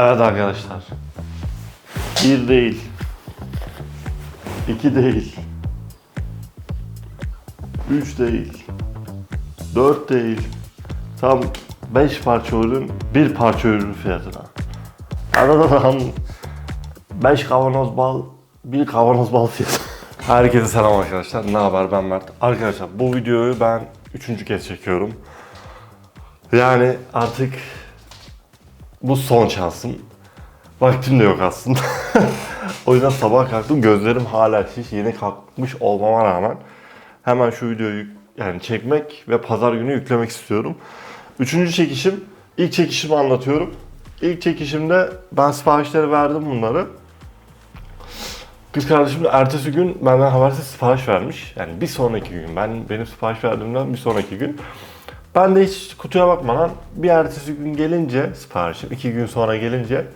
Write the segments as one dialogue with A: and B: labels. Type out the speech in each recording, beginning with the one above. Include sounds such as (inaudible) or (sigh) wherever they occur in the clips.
A: Evet arkadaşlar. Bir değil. iki değil. Üç değil. Dört değil. Tam beş parça ürün, bir parça ürün fiyatına. Aradan beş kavanoz bal, bir kavanoz bal fiyatı. Herkese selam arkadaşlar. Ne haber? Ben Mert. Arkadaşlar bu videoyu ben üçüncü kez çekiyorum. Yani artık bu son şansım. Vaktim de yok aslında. (laughs) o yüzden sabah kalktım gözlerim hala şiş yeni kalkmış olmama rağmen hemen şu videoyu yani çekmek ve pazar günü yüklemek istiyorum. Üçüncü çekişim, ilk çekişimi anlatıyorum. İlk çekişimde ben siparişleri verdim bunları. Kız kardeşim de ertesi gün benden habersiz sipariş vermiş. Yani bir sonraki gün. Ben benim sipariş verdiğimden bir sonraki gün. Ben de hiç kutuya bakmadan bir ertesi gün gelince siparişim, iki gün sonra gelince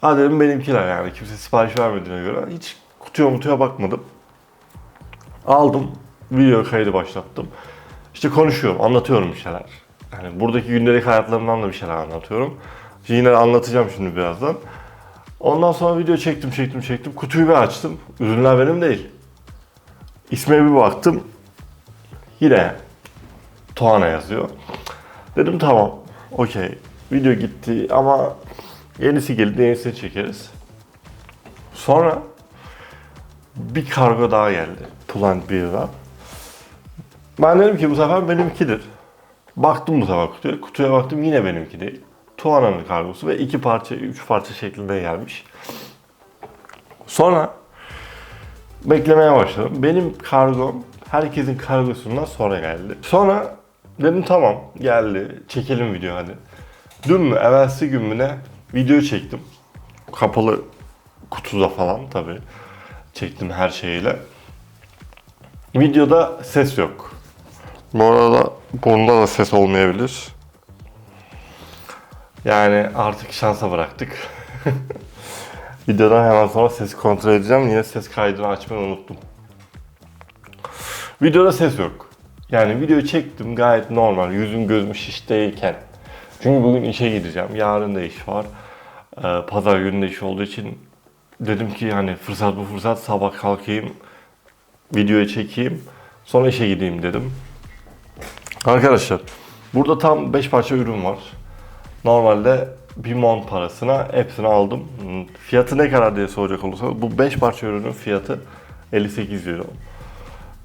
A: ha dedim benimkiler yani kimse sipariş vermediğine göre hiç kutuya mutuya bakmadım. Aldım, video kaydı başlattım. İşte konuşuyorum, anlatıyorum bir şeyler. Yani buradaki gündelik hayatlarımdan da bir şeyler anlatıyorum. Yine anlatacağım şimdi birazdan. Ondan sonra video çektim, çektim, çektim. Kutuyu bir açtım. Ürünler benim değil. İsme bir baktım. Yine Tuana yazıyor. Dedim tamam, okey. Video gitti ama yenisi geldi, yenisini çekeriz. Sonra bir kargo daha geldi. Plant Beer'dan. Ben dedim ki bu sefer benimkidir. Baktım bu sefer kutuya. Kutuya baktım yine benimki değil. Tuana'nın kargosu ve iki parça, üç parça şeklinde gelmiş. Sonra beklemeye başladım. Benim kargom herkesin kargosundan sonra geldi. Sonra dedim tamam geldi çekelim video hadi. Dün mü evvelsi gün mü ne video çektim. Kapalı kutuda falan tabi çektim her şeyiyle. Videoda ses yok. Bu arada bunda da ses olmayabilir. Yani artık şansa bıraktık. (laughs) Videodan hemen sonra sesi kontrol edeceğim. Yine ses kaydını açmayı unuttum. Videoda ses yok. Yani videoyu çektim gayet normal. Yüzüm gözüm şiş değilken. Çünkü bugün işe gideceğim. Yarın da iş var. Ee, Pazar günü de iş olduğu için dedim ki hani fırsat bu fırsat sabah kalkayım. Videoyu çekeyim. Sonra işe gideyim dedim. Arkadaşlar burada tam 5 parça ürün var. Normalde bir mont parasına hepsini aldım. Fiyatı ne kadar diye soracak olursanız bu 5 parça ürünün fiyatı 58 euro.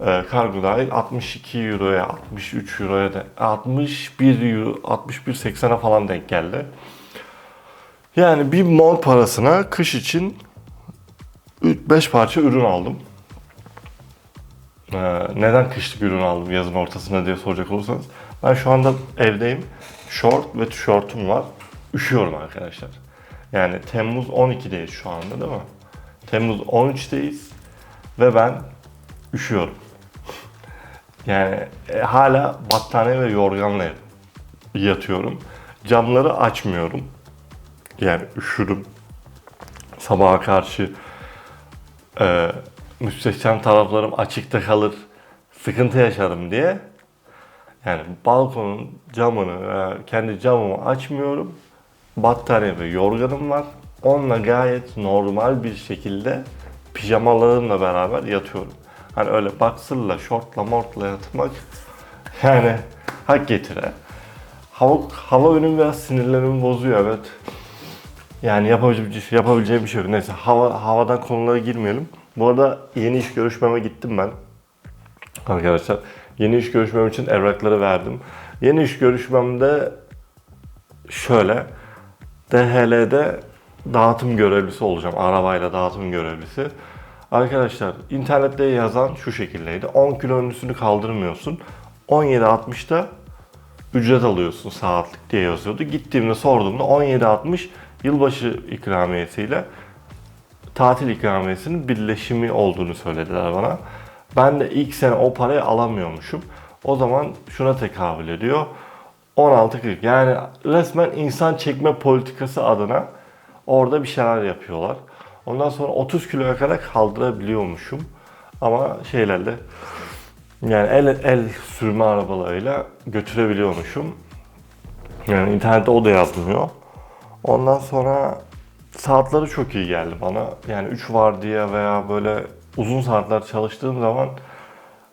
A: Ee, kargo dahil 62 euroya, 63 euroya da 61 euro, 61.80'e falan denk geldi. Yani bir mont parasına kış için 5 parça ürün aldım. Ee, neden kışlık ürün aldım yazın ortasına diye soracak olursanız. Ben şu anda evdeyim. Short ve tişörtüm var. Üşüyorum arkadaşlar. Yani Temmuz 12'deyiz şu anda değil mi? Temmuz 13'teyiz ve ben üşüyorum. Yani e, hala battaniye ve yorganla yatıyorum. Camları açmıyorum. Yani üşürüm. Sabaha karşı e, müstehcen taraflarım açıkta kalır, sıkıntı yaşarım diye. Yani balkonun camını, e, kendi camımı açmıyorum. Battaniye ve yorganım var. Onunla gayet normal bir şekilde pijamalarımla beraber yatıyorum. Hani öyle boxer'la, şortla, mortla yatmak yani hak getire. Hava, hava benim biraz sinirlerimi bozuyor evet. Yani yapabileceğim, yapabileceğim bir şey yok. Neyse hava, havadan konulara girmeyelim. Bu arada yeni iş görüşmeme gittim ben. Arkadaşlar yeni iş görüşmem için evrakları verdim. Yeni iş görüşmemde şöyle DHL'de dağıtım görevlisi olacağım. Arabayla dağıtım görevlisi. Arkadaşlar internette yazan şu şekildeydi. 10 kilonun üstünü kaldırmıyorsun. 17.60'da ücret alıyorsun saatlik diye yazıyordu. Gittiğimde sorduğumda 17.60 yılbaşı ikramiyesiyle tatil ikramiyesinin birleşimi olduğunu söylediler bana. Ben de ilk sene o parayı alamıyormuşum. O zaman şuna tekabül ediyor. 16.40 yani resmen insan çekme politikası adına orada bir şeyler yapıyorlar. Ondan sonra 30 kiloya kadar kaldırabiliyormuşum. Ama şeylerle yani el el sürme arabalarıyla götürebiliyormuşum. Yani internette o da yazmıyor. Ondan sonra saatleri çok iyi geldi bana. Yani 3 vardiya veya böyle uzun saatler çalıştığım zaman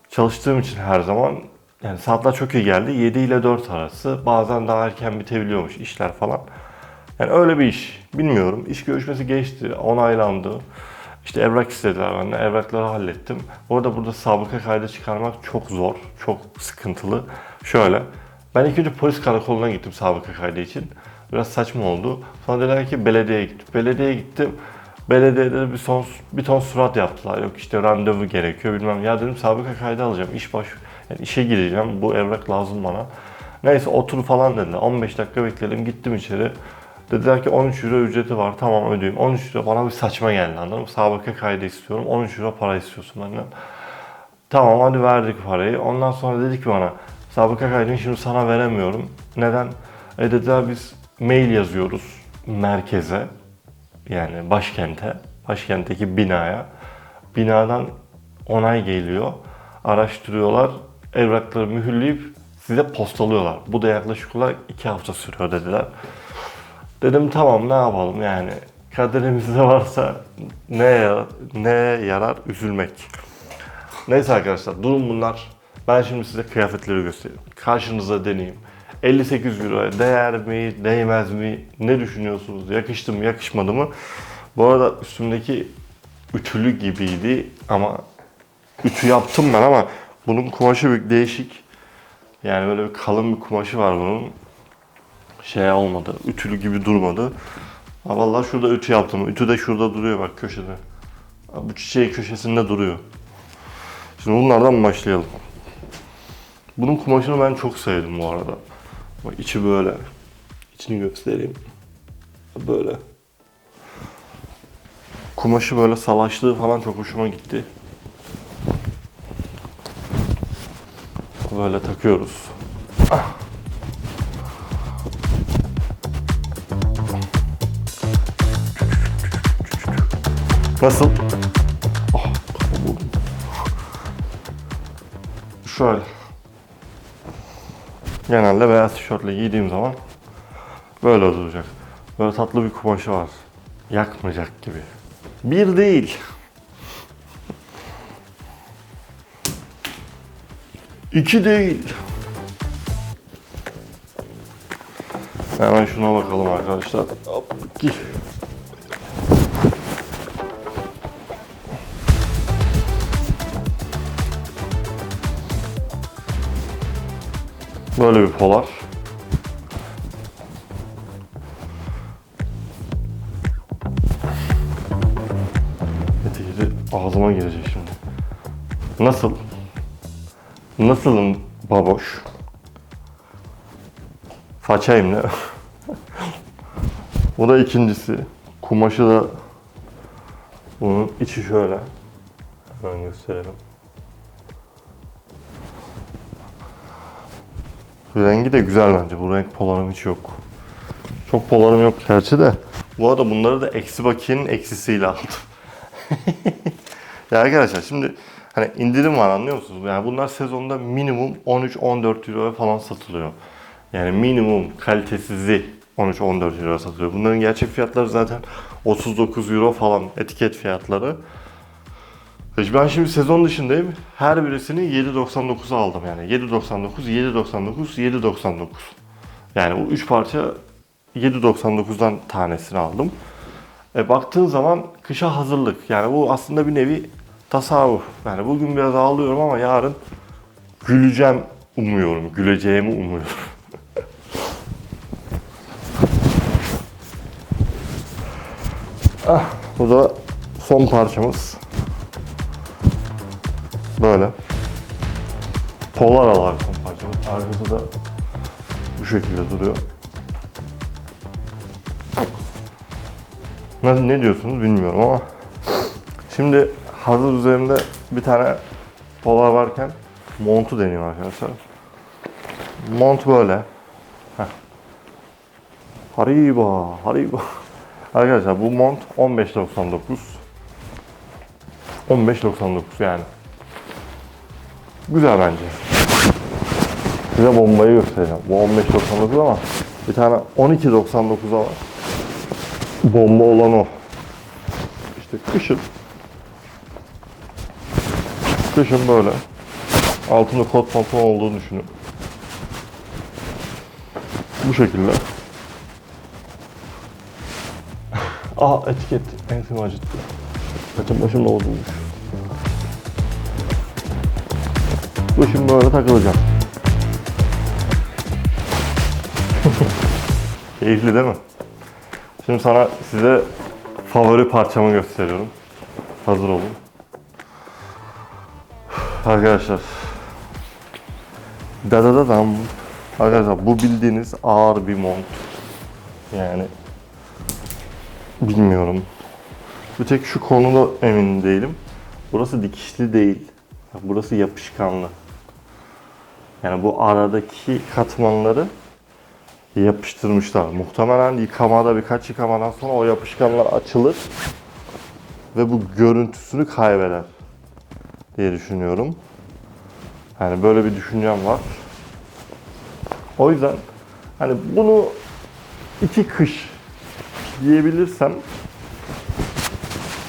A: çalıştığım için her zaman yani saatler çok iyi geldi. 7 ile 4 arası. Bazen daha erken bitebiliyormuş işler falan. Yani öyle bir iş. Bilmiyorum. İş görüşmesi geçti. Onaylandı. İşte evrak istediler benden. Evrakları hallettim. Orada burada sabıka kaydı çıkarmak çok zor. Çok sıkıntılı. Şöyle. Ben ilk önce polis karakoluna gittim sabıka kaydı için. Biraz saçma oldu. Sonra dediler ki belediyeye git. Belediyeye gittim. Belediyede de bir son bir ton surat yaptılar. Yok işte randevu gerekiyor bilmem. Ya dedim sabıka kaydı alacağım. İş baş yani işe gireceğim. Bu evrak lazım bana. Neyse otur falan dediler. 15 dakika bekledim. Gittim içeri. Dediler ki 13 euro ücreti var. Tamam ödeyeyim. 13 euro bana bir saçma geldi anladın mı? Sabıka kaydı istiyorum. 13 euro para istiyorsun benden. Tamam hadi verdik parayı. Ondan sonra dedi ki bana sabıka kaydını şimdi sana veremiyorum. Neden? E dediler biz mail yazıyoruz merkeze yani başkente, başkentteki binaya. Binadan onay geliyor. Araştırıyorlar. Evrakları mühürleyip size postalıyorlar. Bu da yaklaşık olarak iki hafta sürüyor dediler. Dedim tamam ne yapalım yani kaderimizde (laughs) varsa ne ne yarar üzülmek. Neyse arkadaşlar durum bunlar. Ben şimdi size kıyafetleri göstereyim. Karşınıza deneyeyim. 58 euroya değer mi, değmez mi, ne düşünüyorsunuz, yakıştı mı, yakışmadı mı? Bu arada üstümdeki ütülü gibiydi ama ütü yaptım ben ama bunun kumaşı bir değişik. Yani böyle bir kalın bir kumaşı var bunun. Şey olmadı, ütülü gibi durmadı. Ha vallahi şurada ütü yaptım. Ütü de şurada duruyor bak köşede. Bu çiçeği köşesinde duruyor. Şimdi bunlardan başlayalım. Bunun kumaşını ben çok sevdim bu arada. Bak içi böyle. İçini göstereyim. Böyle. Kumaşı böyle salaşlığı falan çok hoşuma gitti. Böyle takıyoruz. Ah. Nasıl? Kafam vurdu. Şöyle. Genelde beyaz tişörtle giydiğim zaman böyle duracak. Böyle tatlı bir kumaşı var. Yakmayacak gibi. Bir değil. İki değil. Hemen şuna bakalım arkadaşlar. Hop, giy. Böyle bir polar. Eteği ağzıma girecek şimdi. Nasıl? Nasılım baboş? Façayım ne? (laughs) Bu da ikincisi. Kumaşı da bunun içi şöyle. Hemen gösterelim. Rengi de güzel bence. Bu renk polarım hiç yok. Çok polarım yok gerçi de. Bu arada bunları da eksi bakiyenin eksisiyle aldım. (laughs) ya arkadaşlar şimdi hani indirim var anlıyor musunuz? Yani bunlar sezonda minimum 13-14 euroya falan satılıyor. Yani minimum kalitesizi 13-14 euro satılıyor. Bunların gerçek fiyatları zaten 39 euro falan etiket fiyatları. Ben şimdi sezon dışındayım. Her birisini 7.99'a aldım yani. 7.99, 7.99, 7.99. Yani bu 3 parça 7.99'dan tanesini aldım. E baktığın zaman kışa hazırlık. Yani bu aslında bir nevi tasarruf. Yani bugün biraz ağlıyorum ama yarın güleceğim umuyorum. Güleceğimi umuyorum. (laughs) ah, bu da son parçamız. Böyle. Polar alar parçamız. Arkası da bu şekilde duruyor. Ne, ne diyorsunuz bilmiyorum ama şimdi hazır üzerimde bir tane polar varken montu deniyor arkadaşlar. Mont böyle. Heh. Hariba, hariba. (laughs) Arkadaşlar bu mont 15.99. 15.99 yani. Güzel bence. Size bombayı göstereceğim. Bu 15.99 ama bir tane 12.99'a var. Bomba olan o. İşte kışın kışın böyle altında kot pantolon olduğunu düşünün. Bu şekilde. Aa (laughs) etiket ensemi acıttı. Saçım başım da bozulmuş. Şimdi böyle takılacağım. (laughs) Keyifli değil mi? Şimdi sana size favori parçamı gösteriyorum. Hazır olun. Arkadaşlar. Da da da dam. Arkadaşlar bu bildiğiniz ağır bir mont. Yani bilmiyorum. Bir tek şu konuda emin değilim. Burası dikişli değil. Burası yapışkanlı. Yani bu aradaki katmanları yapıştırmışlar. Muhtemelen yıkamada birkaç yıkamadan sonra o yapışkanlar açılır ve bu görüntüsünü kaybeder diye düşünüyorum. Yani böyle bir düşüncem var. O yüzden hani bunu iki kış yiyebilirsem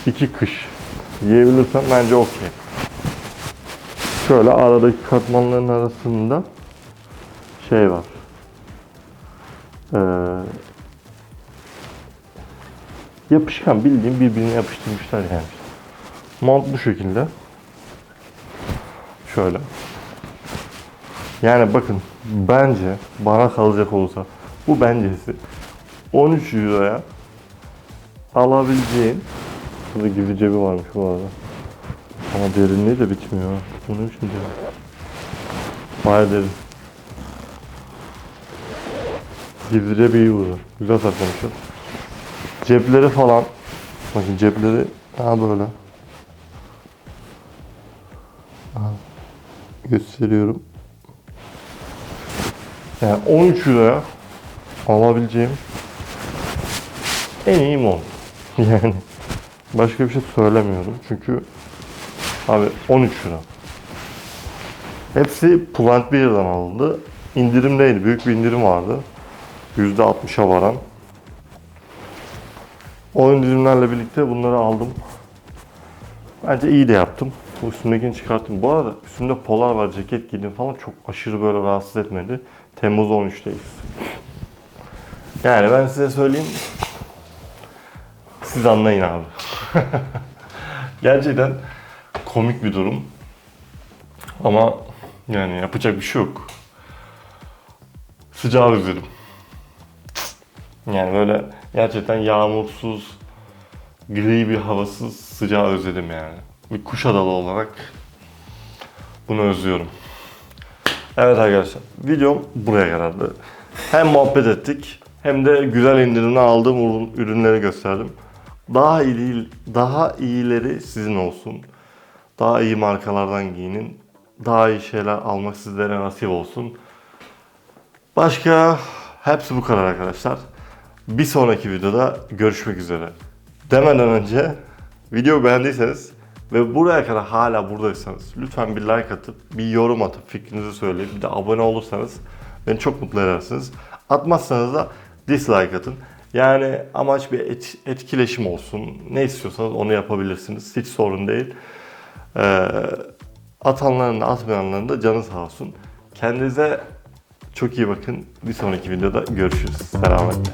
A: iki kış yiyebilirsem bence okey. Şöyle aradaki katmanların arasında şey var. Ee, yapışkan bildiğim birbirine yapıştırmışlar yani. Mont bu şekilde. Şöyle. Yani bakın bence bana kalacak olsa bu bencesi 13 euroya alabileceğin Burada gizli cebi varmış bu arada. Ama derinliği de bitmiyor. Bu ne biçim cebi? Baya derin. Gizli cebi iyi burada. Güzel saklamışlar. Cepleri falan. Bakın cepleri daha böyle. Aha. Gösteriyorum. Yani 13 liraya alabileceğim en iyi mont. (laughs) Yani başka bir şey söylemiyorum çünkü abi 13 lira. Hepsi Plant Beer'dan alındı. İndirimdeydi. Büyük bir indirim vardı. %60'a varan. O indirimlerle birlikte bunları aldım. Bence iyi de yaptım. Bu üstümdekini çıkarttım. Bu arada üstümde polar var, ceket giydim falan çok aşırı böyle rahatsız etmedi. Temmuz 13'teyiz. Yani ben size söyleyeyim. Siz anlayın abi. (laughs) Gerçekten komik bir durum. Ama yani yapacak bir şey yok. Sıcağı özledim. Yani böyle gerçekten yağmursuz, gri bir havasız sıcağı özledim yani. Bir Kuşadalı olarak bunu özlüyorum. Evet arkadaşlar, videom buraya kadardı. Hem muhabbet ettik, hem de güzel indirimle aldığım ürün- ürünleri gösterdim. Daha iyi, daha iyileri sizin olsun. Daha iyi markalardan giyinin. Daha iyi şeyler almak sizlere nasip olsun. Başka hepsi bu kadar arkadaşlar. Bir sonraki videoda görüşmek üzere. Demeden önce video beğendiyseniz ve buraya kadar hala buradaysanız lütfen bir like atıp bir yorum atıp fikrinizi söyleyip bir de abone olursanız beni çok mutlu edersiniz. Atmazsanız da dislike atın. Yani amaç bir et- etkileşim olsun. Ne istiyorsanız onu yapabilirsiniz. Hiç sorun değil. Ee, atanların da atmayanların da canı sağ olsun. Kendinize çok iyi bakın. Bir sonraki videoda görüşürüz. Selametle.